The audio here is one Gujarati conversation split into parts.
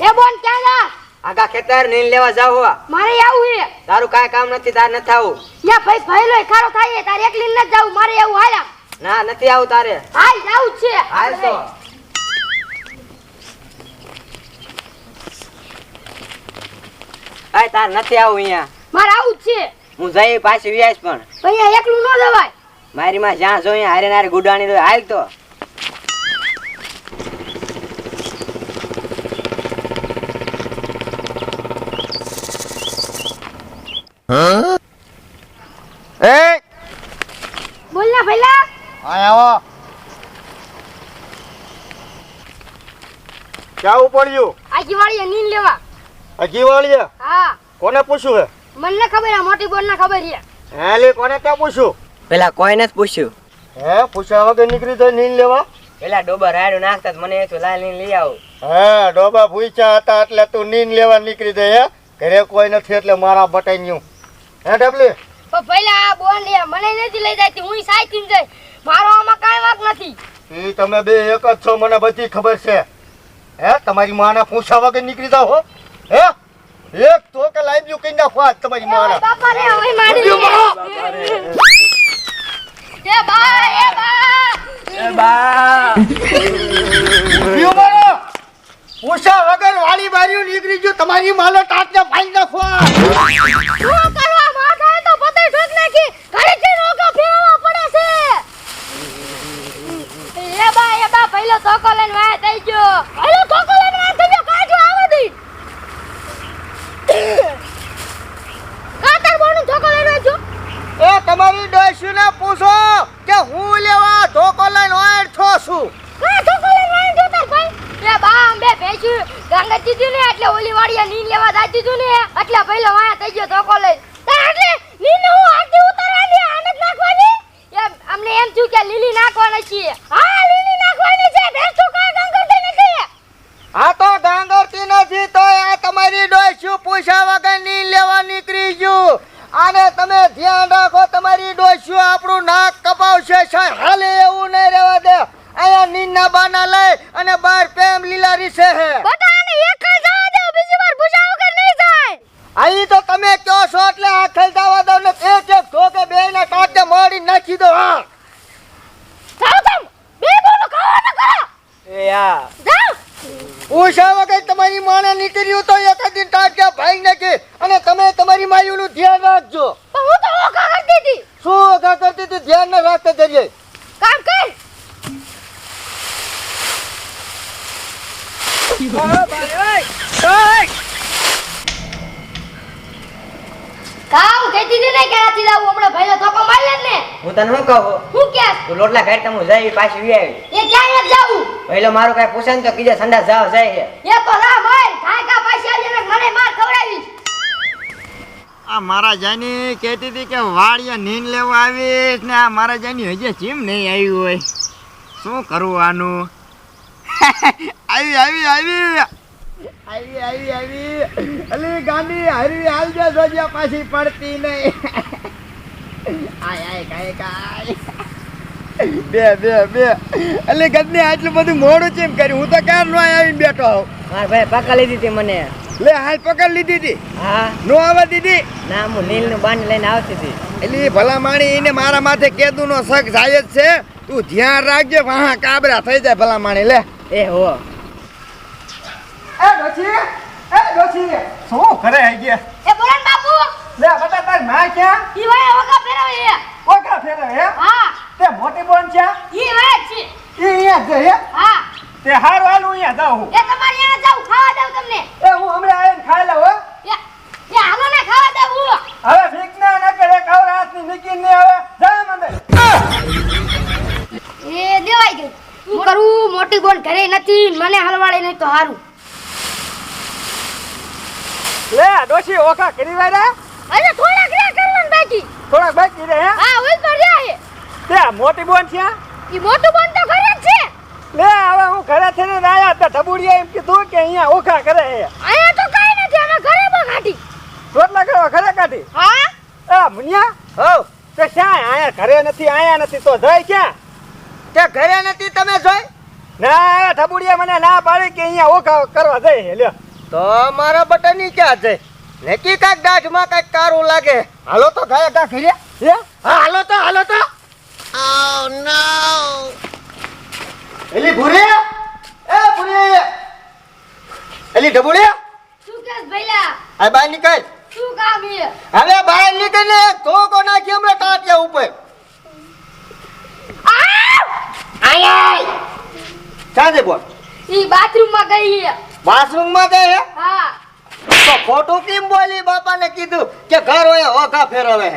એ બોન ક્યાં જા? આગા ખેતર નીન લેવા જાવ હોવા. મારે આવું હે. તારું કાય કામ નથી તાર ન આવું. યા ભાઈ ભાઈલો ખારો થાય તારે એકલી ન જાવ મારે આવું હાલા ના નથી આવું તારે. હાલ જાવ છે. હાલ તો. આય તાર નથી આવું અહીંયા. મારે આવું જ છે. હું જઈ પાછી વ્યાસ પણ. અહીંયા એકલું ન જવાય. મારી માં જ્યાં જોઈએ હારે નારે ગુડાણી હાલ તો. એ? બોલ ના ભઈલા. આય આવો. ક્યાં ઉપડ્યું? આજી વાળી નીન લેવા. હજી વાળીએ હા. કોને પૂછ્યું મને ખબર આ મોટી બોલ ના ખબર છે. હે હે લે કોને ક્યાં પૂછ્યું? પેલા કોઈને જ પૂછ્યું. હે પૂછ્યા વગર નીકળી જાય નીન લેવા? પેલા ડોબા રાયડું નાખતા મને એ તો લાલ નીલ લઈ આવું. હે ડોબા પૂછ્યા હતા એટલે તું નીન લેવા નીકળી જાય હે? ઘરે કોઈ નથી એટલે મારા બટાઈ હે ડબલી પણ પહેલા આ બોન લે મને નથી લઈ જતી હું સાઈથી જઈ મારો આમાં કાંઈ વાક નથી. એ તમે બે એક જ છો મને બધી ખબર છે. હે તમારી માને પૂછા વગર નીકળી જાવ હો. હે? એક તો કે લાઈવ કઈ નાખો આજ તમારી એ માને. બાપા રે હવે મારી એ બા એ બા. ઉભ્યો મારો પૂછા વગર વાળી બારીઓ નીકળી ગયું તમારી માને ટાટને ફાઈ નાખો શું કરવા માં થાય તો પતે ઠોક નાખી ઘરેથી રોકા ફેરવવા પડે છે એ બા એ લઈને વાય થઈ ગયો. ધોકો લઈને વાય થઈ ગયો કાજો આવા દઈ. કાતર બોનું ધોકો લઈને વાય જો એ તમારી ડોશીને પૂછો કે હું લેવા લઈને ઓર છો છું? કા ધોકો લઈને વાય જો તાર ભાઈ. એ બા બે ભેજ્યું ગંગા દીધી ને એટલે ઓલી વાડીએ નીન લેવા દાઈ દીધું ને એટલે પહેલો વાયા થઈ ગયો ધોકો લઈ તાર એટલે નીન હું આટી ઉતારવાની આનંદ નાખવાની? એમ અમને એમ થયું કે લીલી નાખવાની છે હા લીલી નાખવાની છે ભેજ તો કાંઈ ગંગર દે નથી આ તો ડાંગરતી નથી તો આ તમારી પૂછ્યા વગરની લેવા નીકળી ગયું. આને તમે ધ્યાન રાખો તમારી ડોશી આપણું નાક કપાવશે સાહેબ. હાલે એવું નહીં રહેવા દે. અહીંયા નીના બાના લઈ અને બાર પ્રેમ લીલા રીસે હે. બધાને એક જ જવા દો બીજી વાર ભૂજા કે નહીં જાય. અહીં તો તમે કયો છો એટલે આ જવા દો ને એક એક ધોકે બે ને કાંટે મારી નાખી દો. હા જાઓ તમ બે બોલો ખાવા ન કરો એ યા જાઓ પૂછ્યા વગર તમારી માને નીકળ્યું તો એક જ દિન ટાટકા ભાઈ નાખી અને તમે તમારી માયુનું ધ્યાન રાખજો પણ હું તો ઓકા કરતી હતી શું અગા કરતી હતી ધ્યાન ન વાત કરીએ. કામ કર. ને કે લાવું. હમણાં ભાઈનો ધોકો મારી લે ને. હું તને શું કહું? હું કે તું લોટલા ઘેર હું જઈ પાછી આવી. એ ક્યાં જાવું પહેલો મારું કઈ પૂછે ને તો કીધે સંડા જાવ જાય એ તો ના આ મારા જાની કહેતી હતી કે વાડીએ નીંદ લેવા આવીશ ને આ મારા જાની હજી ચીમ નહીં આવી હોય. શું કરવું આનું? આવી આવી આવી. આવી આવી આવી. અલી ગાંધી હરવી હાલજો સજ્યા પાછી પડતી નહીં. આય આય, કાય કાય. બે બે બે. અલી ગદને આટલું બધું મોડું ચેમ કર્યું? હું તો ક્યાં નો આવીને બેઠો હોઉં? મારા ભાઈ પકા લીધી હતી મને. લે હાલ પકડ લીધી હતી. હા. નો આવવા દીધી ના હું નીલનું બાંધ લઈને આવતી હતી. એટલે ભલા માણી એને મારા માથે કેદુ નો શક જાય જ છે. તું ધ્યાન રાખજે વાહ કાબરા થઈ જાય ભલા માણી લે. એ હો. એ ડોછી એ ડોછી શું કરે હઈ ગયા? એ બોલન બાપુ. લે બટા તારમાં ક્યાં? ઈ વાય ઓકા ફેરવે છે. ઓકા ફેરવે હે? હા. તે મોટી બોન છે? ઈ વાય છે. ઈ અહીંયા જ હે? હા. તે હારું હાલું અહીંયા જાઉં એ તમારી ખાવા દઉં તમને. એ હું હમણાં આવીને ખાઈ લઉં હો. એ હાલો ને ખાવા દઉં હું. હવે ભીખ ના ન કરે ખાવ રાતની નીકી ને હવે જા મંદે. એ દેવાઈ ગઈ શું કરું મોટી બોન ઘરે નથી મને હલવાડે નહીં તો હારું. લે ડોશી ઓખા કરી વાળા અરે થોડાક રે કરવાનું બાકી. થોડાક બાકી રે હા? ઓલ પર છે તે મોટી બોન છે ઈ મોટું બોન લે હવે હું ઘરે થઈને આયા હતા ઠબુડિયા એમ કીધું કે અહીંયા ઓખા કરે છે અહીંયા તો કાઈ નથી અમે ઘરે કાઢી. રોટલા કરવા ઘરે કાઢી. હા? એ મુનિયા હો તે શ્યાં આયા ઘરે નથી આયા નથી તો જઈ ક્યાં? તે ઘરે નથી તમે જોઈ. ના ઠબુડિયા મને ના પાડી કે અહીંયા ઓખા કરવા જઈ લ્યો. તો મારા બટનની ક્યાં છે નક્કી કાંઈક દાઢમાં કાંઈક કારું લાગે. હાલો તો ગયા કા ઘરે. હે? હા હાલો તો હાલો તો. એલી ઢબુડી? શું કેસ ભઈલા? આ બહાર નીકળ. શું કામ છે હવે બહાર નીકળ ને તો કો નાખી હમણાં ટાટિયા ઉપર. આય! ચાંદે બોલ. ઈ બાથરૂમમાં ગઈ છે બાથરૂમમાં ગઈ હે? હા. તો ખોટું કેમ બોલી? બાપાને કીધું કે ઘર હોય હોગા ફેરવે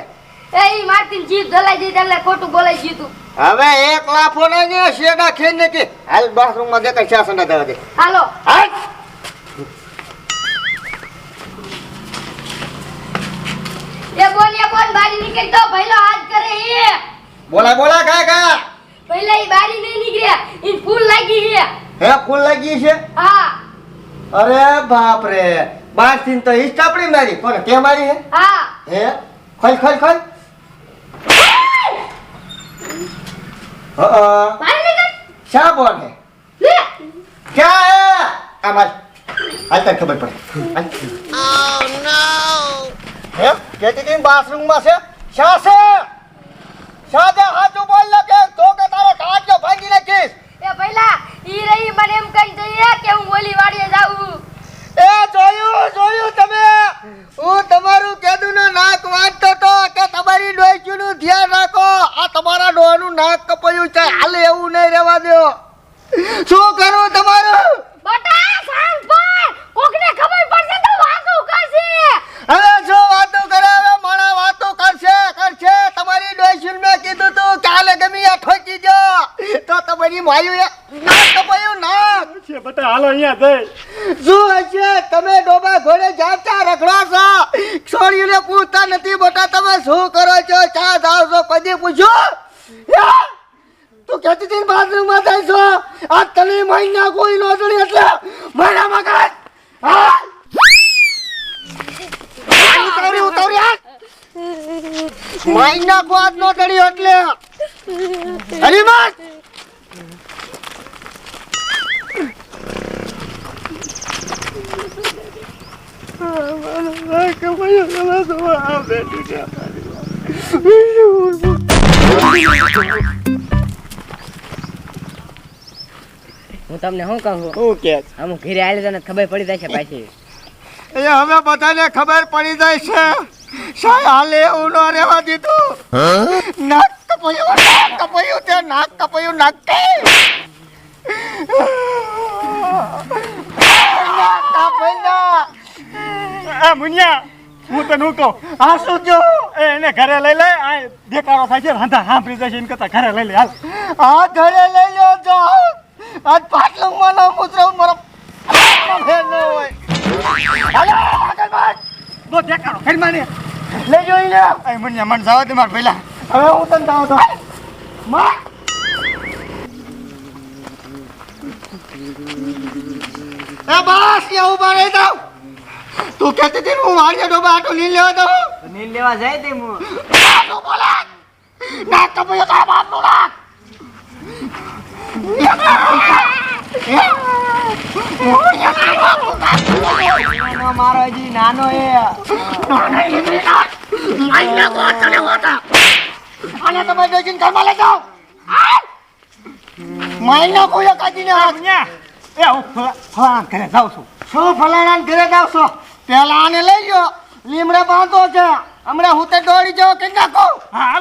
એ ઈ મારતી જીભ ધલાઈ દીધી એટલે ખોટું બોલાઈ જીતું હવે એક લાફો ના શેડા ખેન ને કે હાલ બાથરૂમમાં દેખાય શાસન દે હાલો. હાલ. એ બોલ એ બોલ બારી નીકળી તો ભઈલો હાથ કરે એ બોલા બોલા કા કા? ભઈલા ઈ બારી નહીં નીકળ્યા ઈ ફૂલ લાગી છે હે ફૂલ લાગી છે? હા. અરે બાપ રે બારથી તો ઈ ચાપડી મારી પણ કે મારી હે? હા. હે? ખોલ ખોલ ખોલ. હા? બારી નીકળ. શા બોલ હે? લે. ક્યાં હે? આ માર. હાલ તને ખબર પડે. તીન બાથરૂમમાં છે શા છે શા દે હાચું બોલ લે કે તો કે તારો કાચો ભાંગી નાખીશ એ ભઈલા ઈ રહી મને એમ કહી દઈએ કે હું ઓલી વાડીએ જાઉં એ જોયું જોયું તમે હું તમારું કેદુનો નાક વાંચતો તો કે તમારી ડોઈચુનું ધ્યાન રાખો આ તમારા ડોહાનું નાક કપાયું છે હાલે એવું નહીં રહેવા દો શું કરું તમારું બટા શાંત પર કોકને ખબર પડશે તો વાંકું કરશે હવે શું વાતો કરે હવે મારા વાતો કરશે કરશે તમારી ડોઈચુન મેં કીધું તું કે હાલે ગમી આ ઠોકી જો. તો તમારી માયું એ નાક કપાયું ના. છે બટા હાલો અહીંયા જઈ. શું હશે તમે ડોબા ઘોડે જાતા રખડો છો. છોડીને પૂછતા નથી બટા તમે શું કરો છો? ચા જાવ છો? કદી પૂછો? તું કહેતી હતી બાથરૂમમાં જાય છો? આ તને મહિના કોઈ નો જડી એટલે મારા મગજ. હા. ઉતાવળી ઉતાવળી આ મહિના કો નો જડ્યો એટલે. હરી મત હું તમને શું કહું? શું કે અમુક ઘરે આવેલી તને ખબર પડી જાય છે પાછી. એ હવે બધાને ખબર પડી જાય છે. શાય ઉનો રેવા દીધો. નાક કપાયું નાક કપાયું તે નાક કપાયું નાક. કે નાક કાપાઈ ના. એ મુનિયા હું તને હું કહું? આ શું જો એને ઘરે લઈ લે આ દેખાડો થાય છે હંધા સાંભળી જશે એને કરતા ઘરે લઈ લે હાલ. આ ઘરે લઈ લો જો. આજ પાટલું મને મુદ્રા મારો ફેર ન હોય. હાલો આગળ વાત બો દેખાડો માં ને લઈ જોઈ લે. એ મુનિયા યમન જવા દે માર પેલા હવે હું તને જાવ તો માં! એ બસ યા ઊભા રહી જાવ તું કહેતી હતી ને હું વાડીએ ડોબા આટો લીન લેવા દઉં? નીલ લેવા જાય તે હું બોલા. બોલે તો કપાયો તારા નાક. નાનો મારો હજી નાનો એ. આને તમે જોઈને ઘરમાં લઈ જાઓ. મહિના કોઈ કાઢીને એ એ હું ફલા- ફલાણા ઘરે જાઉં છું. શું ફલાણા ઘરે છો? પેલા આને લઈ ગયો લીમડે બાંધો છે. હમણાં હું તે દોડી જાઉં. કે નાખો હા!